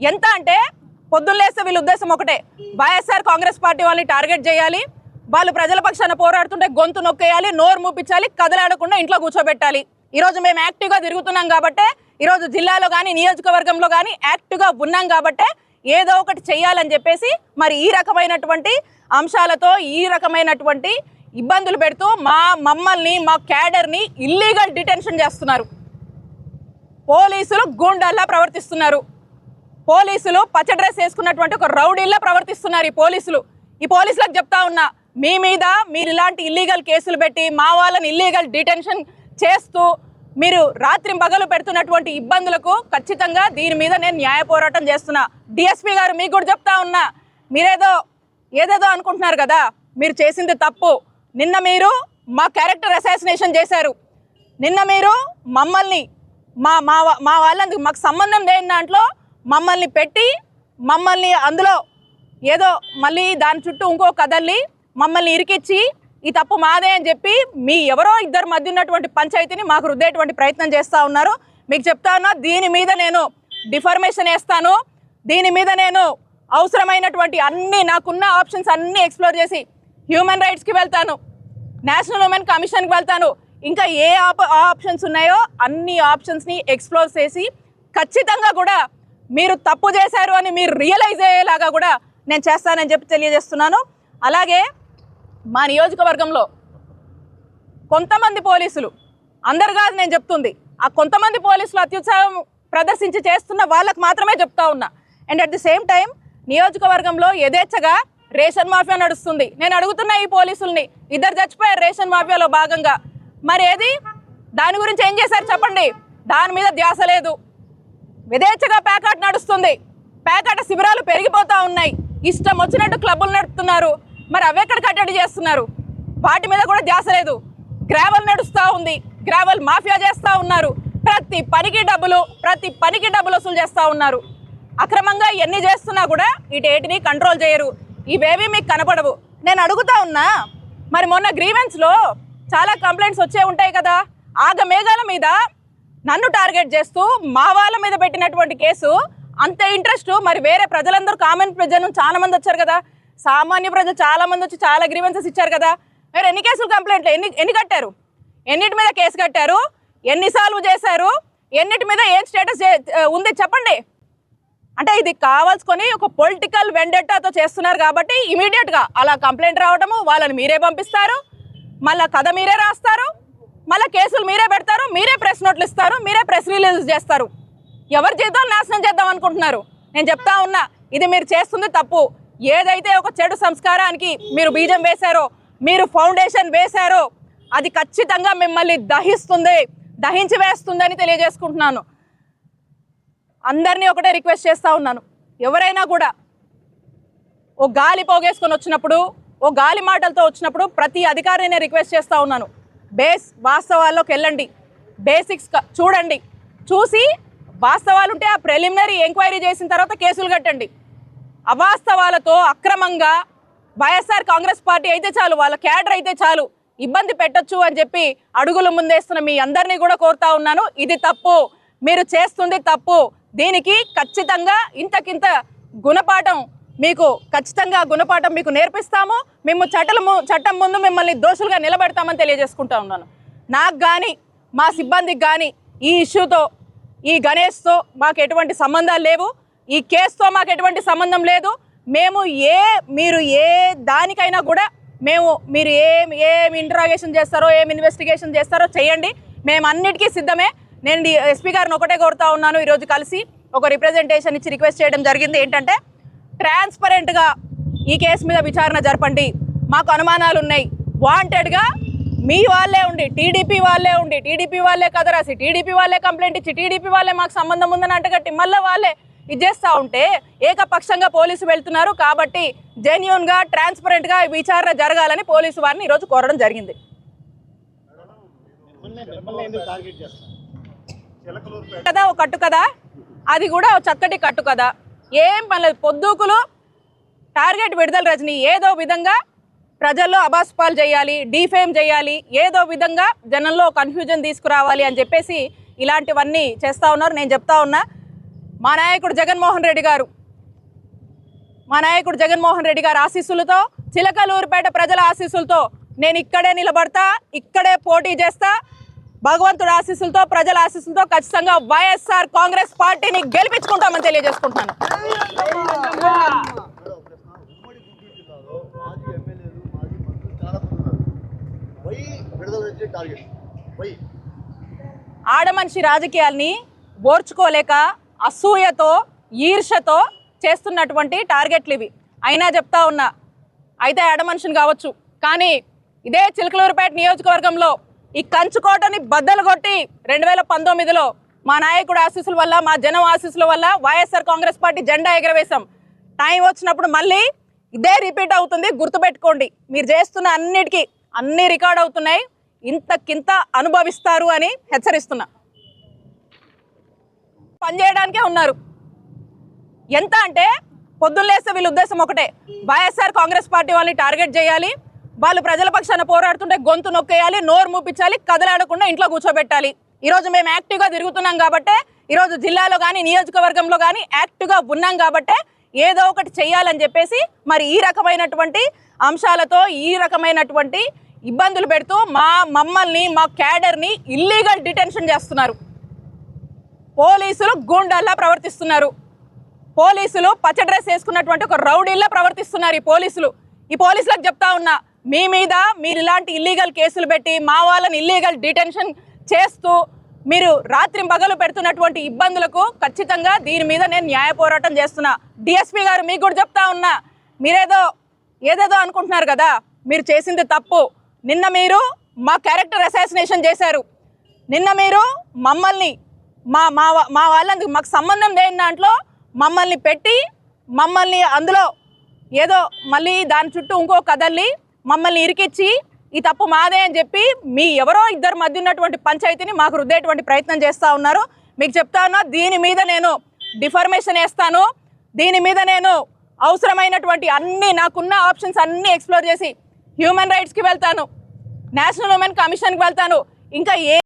ఎంత అంటే పొద్దున్న వీళ్ళ ఉద్దేశం ఒకటే. వైఎస్ఆర్ కాంగ్రెస్ పార్టీ వాళ్ళని టార్గెట్ చేయాలి. వాళ్ళు ప్రజల పక్షాన పోరాడుతుంటే గొంతు నొక్కేయాలి నోరు మూపించాలి కదలాడకుండా ఇంట్లో కూర్చోబెట్టాలి. ఈరోజు మేము యాక్టివ్గా తిరుగుతున్నాం కాబట్టే ఈరోజు జిల్లాలో కానీ నియోజకవర్గంలో కానీ యాక్టివ్గా ఉన్నాం కాబట్టే ఏదో ఒకటి చేయాలని చెప్పేసి మరి ఈ రకమైనటువంటి అంశాలతో ఈ రకమైనటువంటి ఇబ్బందులు పెడుతూ మా మమ్మల్ని మా క్యాడర్ని ఇల్లీగల్ డిటెన్షన్ చేస్తున్నారు. పోలీసులు గూండాల్లా ప్రవర్తిస్తున్నారు. పోలీసులు పచ్చ డ్రెస్ వేసుకున్నటువంటి ఒక రౌడీల్లో ప్రవర్తిస్తున్నారు ఈ పోలీసులు. ఈ పోలీసులకు చెప్తా ఉన్నా మీ మీద మీరు ఇలాంటి ఇల్లీగల్ కేసులు పెట్టి మా వాళ్ళని ఇల్లీగల్ డిటెన్షన్ చేస్తూ మీరు రాత్రి పగలు పెడుతున్నటువంటి ఇబ్బందులకు ఖచ్చితంగా దీని మీద నేను న్యాయ పోరాటం చేస్తున్నా. డిఎస్పీ గారు మీకు కూడా చెప్తా ఉన్నా మీరేదో ఏదేదో అనుకుంటున్నారు కదా మీరు చేసింది తప్పు. నిన్న మీరు మా క్యారెక్టర్ అసాసినేషన్ చేశారు. నిన్న మీరు మమ్మల్ని మా మా వా- మా మాకు సంబంధం లేని దాంట్లో మమ్మల్ని పెట్టి మమ్మల్ని అందులో ఏదో మళ్ళీ దాని చుట్టూ ఇంకో కదల్లి మమ్మల్ని ఇరికిచ్చి ఈ తప్పు మాదే అని చెప్పి మీ ఎవరో ఇద్దరు మధ్య ఉన్నటువంటి పంచాయతీని మాకు రుద్దేటువంటి ప్రయత్నం చేస్తూ ఉన్నారు. మీకు చెప్తా ఉన్నా దీని మీద నేను డిఫర్మేషన్ వేస్తాను. దీని మీద నేను అవసరమైనటువంటి అన్ని నాకున్న ఆప్షన్స్ అన్నీ ఎక్స్ప్లోర్ చేసి హ్యూమన్ రైట్స్కి వెళ్తాను. నేషనల్ ఉమెన్ కమిషన్కి వెళ్తాను. ఇంకా ఏ ఆప్ ఆప్షన్స్ ఉన్నాయో అన్ని ఆప్షన్స్ని ఎక్స్ప్లోర్ చేసి ఖచ్చితంగా కూడా మీరు తప్పు చేశారు అని మీరు రియలైజ్ అయ్యేలాగా కూడా నేను చేస్తానని చెప్పి తెలియజేస్తున్నాను. అలాగే మా నియోజకవర్గంలో కొంతమంది పోలీసులు అందరు కాదు నేను చెప్తుంది ఆ కొంతమంది పోలీసులు అత్యుత్సాహం ప్రదర్శించి చేస్తున్న వాళ్ళకు మాత్రమే చెప్తా ఉన్నా. And at the same time నియోజకవర్గంలో యథేచ్ఛగా రేషన్ మాఫియా నడుస్తుంది. నేను అడుగుతున్నా ఈ పోలీసుల్ని ఇద్దరు చచ్చిపోయారు రేషన్ మాఫియాలో భాగంగా. మరి ఏది? దాని గురించి ఏం చేశారు చెప్పండి. దాని మీద ధ్యాస లేదు. విదేచగా పేకాట నడుస్తుంది. పేకాట శిబిరాలు పెరిగిపోతూ ఉన్నాయి. ఇష్టం వచ్చినట్టు క్లబ్బులు నడుపుతున్నారు. మరి అవెక్కడ కట్టడి చేస్తున్నారు? వాటి మీద కూడా ధ్యాస లేదు. గ్రావెల్ నడుస్తూ ఉంది. గ్రావెల్ మాఫియా చేస్తూ ఉన్నారు. ప్రతి పనికి డబ్బులు ప్రతి పనికి డబ్బులు వసూలు చేస్తూ ఉన్నారు. అక్రమంగా ఎన్ని చేస్తున్నా కూడా ఇటేటిని కంట్రోల్ చేయరు. ఇవేవి మీకు కనపడవు. నేను అడుగుతా ఉన్నా మరి మొన్న గ్రీవెన్స్లో చాలా కంప్లైంట్స్ వచ్చే ఉంటాయి కదా. ఆగ మేఘాల మీద నన్ను టార్గెట్ చేస్తూ మా వాళ్ళ మీద పెట్టినటువంటి కేసు అంత ఇంట్రెస్ట్ మరి వేరే ప్రజలందరూ కామన్ ప్రజలు చాలా మంది వచ్చారు కదా. సామాన్య ప్రజలు చాలా మంది వచ్చి చాలా గ్రీవెన్సెస్ ఇచ్చారు కదా. మీరు ఎన్ని కేసులు కంప్లైంట్లు ఎన్ని ఎన్ని కట్టారు? ఎన్నిటి మీద కేసు కట్టారు? ఎన్ని సాల్వ్ చేశారు? ఎన్నిటి మీద ఏం స్టేటస్ ఉంది చెప్పండి. అంటే ఇది కావాల్సుకొని ఒక పొలిటికల్ వెండెట్టాతో చేస్తున్నారు కాబట్టి ఇమీడియట్గా అలా కంప్లైంట్ రావడము వాళ్ళని మీరే పంపిస్తారు. మళ్ళా కథ మీరే రాస్తారు. మళ్ళీ కేసులు మీరే పెడతారు మీరే ప్రెస్ నోట్లు ఇస్తారు మీరే ప్రెస్ రిలీజ్ చేస్తారు. ఎవరి జీవితాలు నాశనం చేద్దాం అనుకుంటున్నారు? నేను చెప్తా ఉన్నా ఇది మీరు చేస్తుంది తప్పు. ఏదైతే ఒక చెడు సంస్కారానికి మీరు బీజం వేశారో మీరు ఫౌండేషన్ వేశారో అది ఖచ్చితంగా మిమ్మల్ని దహిస్తుంది దహించి వేస్తుందని తెలియజేసుకుంటున్నాను. అందరినీ ఒకటే రిక్వెస్ట్ చేస్తూ ఉన్నాను. ఎవరైనా కూడా ఓ గాలి పోగేసుకొని వచ్చినప్పుడు ఓ గాలి మాటలతో వచ్చినప్పుడు ప్రతి అధికారిని రిక్వెస్ట్ చేస్తూ ఉన్నాను. బేస్ వాస్తవాల్లోకి వెళ్ళండి. బేసిక్స్ చూడండి. చూసి వాస్తవాలు ఉంటే ఆ ప్రిలిమినరీ ఎంక్వైరీ చేసిన తర్వాత కేసులు కట్టండి. అవాస్తవాలతో అక్రమంగా వైఎస్ఆర్ కాంగ్రెస్ పార్టీ అయితే చాలు వాళ్ళ క్యాడర్ అయితే చాలు ఇబ్బంది పెట్టొచ్చు అని చెప్పి అడుగులు ముందేస్తున్న మీ అందరినీ కూడా కోరుతా ఉన్నాను. ఇది తప్పు. మీరు చేస్తుంది తప్పు. దీనికి ఖచ్చితంగా ఇంతకింత గుణపాఠం మీకు ఖచ్చితంగా గుణపాఠం మీకు నేర్పిస్తాము. మేము చట్టము చట్టం ముందు మిమ్మల్ని దోషులుగా నిలబెడతామని తెలియజేసుకుంటా ఉన్నాను. నాకు కానీ మా సిబ్బందికి కానీ ఈ ఇష్యూతో ఈ గణేష్తో మాకు ఎటువంటి సంబంధాలు లేవు. ఈ కేసుతో మాకు ఎటువంటి సంబంధం లేదు. మేము ఏ మీరు ఏ దానికైనా కూడా మేము మీరు ఏం ఏం ఇంటరాగేషన్ చేస్తారో ఏం ఇన్వెస్టిగేషన్ చేస్తారో చేయండి. మేము అన్నిటికీ సిద్ధమే. నేను ఎస్పీ గారిని ఒకటే కోరుతా ఉన్నాను. ఈరోజు కలిసి ఒక రిప్రజెంటేషన్ ఇచ్చి రిక్వెస్ట్ చేయడం జరిగింది. ఏంటంటే ట్రాన్స్పరెంట్గా ఈ కేసు మీద విచారణ జరపండి. మాకు అనుమానాలు ఉన్నాయి వాంటెడ్గా మీ వాళ్ళే ఉండి టీడీపీ వాళ్ళే ఉండి టీడీపీ వాళ్ళే కథ రాసి టీడీపీ వాళ్ళే కంప్లైంట్ ఇచ్చి టీడీపీ వాళ్ళే మాకు సంబంధం ఉందని అంటగట్టి మళ్ళీ వాళ్ళే ఇది చేస్తూ ఉంటే ఏకపక్షంగా పోలీసు వెళ్తున్నారు కాబట్టి జెన్యున్గా ట్రాన్స్పరెంట్గా విచారణ జరగాలని పోలీసు వారిని ఈరోజు కోరడం జరిగింది. కదా ఒక కట్టు కదా అది కూడా చక్కటి కట్టు కదా ఏం పనిలేదు పొద్దుకులు టార్గెట్ విడుదల రజని ఏదో విధంగా ప్రజల్లో అబాస్పాలు చేయాలి డీఫేమ్ చేయాలి ఏదో విధంగా జనంలో కన్ఫ్యూజన్ తీసుకురావాలి అని చెప్పేసి ఇలాంటివన్నీ చేస్తూ ఉన్నారు. నేను చెప్తా ఉన్నా మా నాయకుడు జగన్మోహన్ రెడ్డి గారు మా నాయకుడు జగన్మోహన్ రెడ్డి గారు ఆశీస్సులతో చిలకలూరుపేట ప్రజల ఆశీస్సులతో నేను ఇక్కడే నిలబడతా ఇక్కడే పోటీ చేస్తా భగవంతుడు ఆశీస్సులతో ప్రజల ఆశీస్సులతో ఖచ్చితంగా వైఎస్ఆర్ కాంగ్రెస్ పార్టీని గెలిపించుకుంటామని తెలియజేసుకుంటున్నాను. ఆడమనిషి రాజకీయాల్ని ఓర్చుకోలేక అసూయతో ఈర్షతో చేస్తున్నటువంటి టార్గెట్లు ఇవి. అయినా చెప్తా ఉన్నా అయితే ఆడమనిషిని కావచ్చు. కానీ ఇదే చిలకలూరుపేట నియోజకవర్గంలో ఈ కంచుకోటని బద్దలు కొట్టి రెండు వేల పంతొమ్మిదిలో మా నాయకుడు ఆశీస్సుల వల్ల మా జనం ఆశీస్సుల వల్ల వైఎస్ఆర్ కాంగ్రెస్ పార్టీ జెండా ఎగరవేశాం. టైం వచ్చినప్పుడు మళ్ళీ ఇదే రిపీట్ అవుతుంది. గుర్తుపెట్టుకోండి మీరు చేస్తున్న అన్నిటికీ అన్ని రికార్డ్ అవుతున్నాయి. ఇంతకింత అనుభవిస్తారు అని హెచ్చరిస్తున్నా. పనిచేయడానికే ఉన్నారు. ఎంత అంటే పొద్దున్నేస్తే వీళ్ళ ఉద్దేశం ఒకటే. వైఎస్ఆర్ కాంగ్రెస్ పార్టీ వాళ్ళని టార్గెట్ చేయాలి. వాళ్ళు ప్రజల పక్షాన పోరాడుతుంటే గొంతు నొక్కేయాలి నోరు మూపించాలి కదలాడకుండా ఇంట్లో కూర్చోబెట్టాలి. ఈరోజు మేము యాక్టివ్గా తిరుగుతున్నాం కాబట్టి ఈరోజు జిల్లాలో కానీ నియోజకవర్గంలో కానీ యాక్టివ్గా ఉన్నాం కాబట్టే ఏదో ఒకటి చేయాలని చెప్పేసి మరి ఈ రకమైనటువంటి అంశాలతో ఈ రకమైనటువంటి ఇబ్బందులు పెడుతూ మా మమ్మల్ని మా క్యాడర్ని ఇల్లీగల్ డిటెన్షన్ చేస్తున్నారు. పోలీసులు గూండాల్లా ప్రవర్తిస్తున్నారు. పోలీసులు పచ్చ డ్రెస్ వేసుకున్నటువంటి ఒక రౌడీల్లా ప్రవర్తిస్తున్నారు ఈ పోలీసులు. ఈ పోలీసులకు చెప్తా ఉన్నా మీ మీద మీరు ఇలాంటి ఇల్లీగల్ కేసులు పెట్టి మా వాళ్ళని ఇల్లీగల్ డిటెన్షన్ చేస్తూ మీరు రాత్రి పగలు పెడుతున్నటువంటి ఇబ్బందులకు ఖచ్చితంగా దీని మీద నేను న్యాయ పోరాటం చేస్తున్నా. డిఎస్పీ గారు మీకు కూడా చెప్తా ఉన్నా. మీరేదో ఏదేదో అనుకుంటున్నారు కదా? మీరు చేసింది తప్పు. నిన్న మీరు మా క్యారెక్టర్ అసాసినేషన్ చేశారు. నిన్న మీరు మమ్మల్ని మా మా మా వాళ్ళని మాకు సంబంధం లేని దాంట్లో మమ్మల్ని పెట్టి మమ్మల్ని అందులో ఏదో మళ్ళీ దాని చుట్టూ ఇంకో కదల్లి మమ్మల్ని ఇరికిచ్చి ఈ తప్పు మాదే అని చెప్పి మీ ఎవరో ఇద్దరు మధ్య ఉన్నటువంటి పంచాయతీని మాకు రుద్దేటువంటి ప్రయత్నం చేస్తూ ఉన్నారు. మీకు చెప్తా ఉన్నా దీని మీద నేను డిఫర్మేషన్ వేస్తాను. దీని మీద నేను అవసరమైనటువంటి అన్ని నాకున్న ఆప్షన్స్ అన్నీ ఎక్స్ప్లోర్ చేసి హ్యూమన్ రైట్స్కి వెళ్తాను. నేషనల్ ఉమెన్ కమిషన్కి వెళ్తాను. ఇంకా ఏ